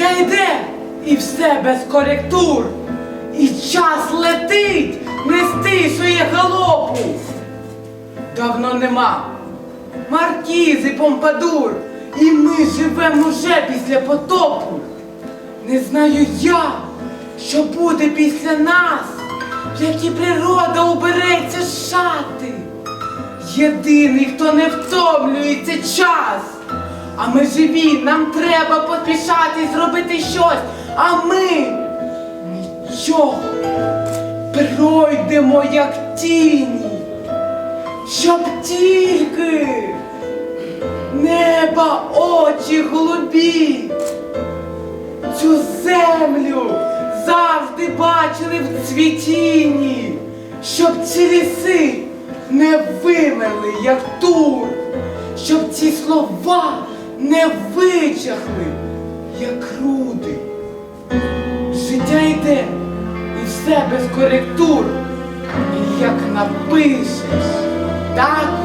йде, і все без коректур. І час летить, не стишує галопу. Давно нема. Маркізи, помпадур, і ми живемо вже після потопу. Не знаю я, що буде після нас, як і природа убереться з шати. Єдиний, хто не втомлюється час. А ми живі, нам треба поспішати і щось. А ми нічого. Пройдемо, як тіні, щоб тільки неба очі голубі. Цю землю завжди бачили в цвітінні, щоб ці ліси не вимерли, як тур, щоб ці слова не вичахли, як руди. Все без коректур. І як напишеш, так.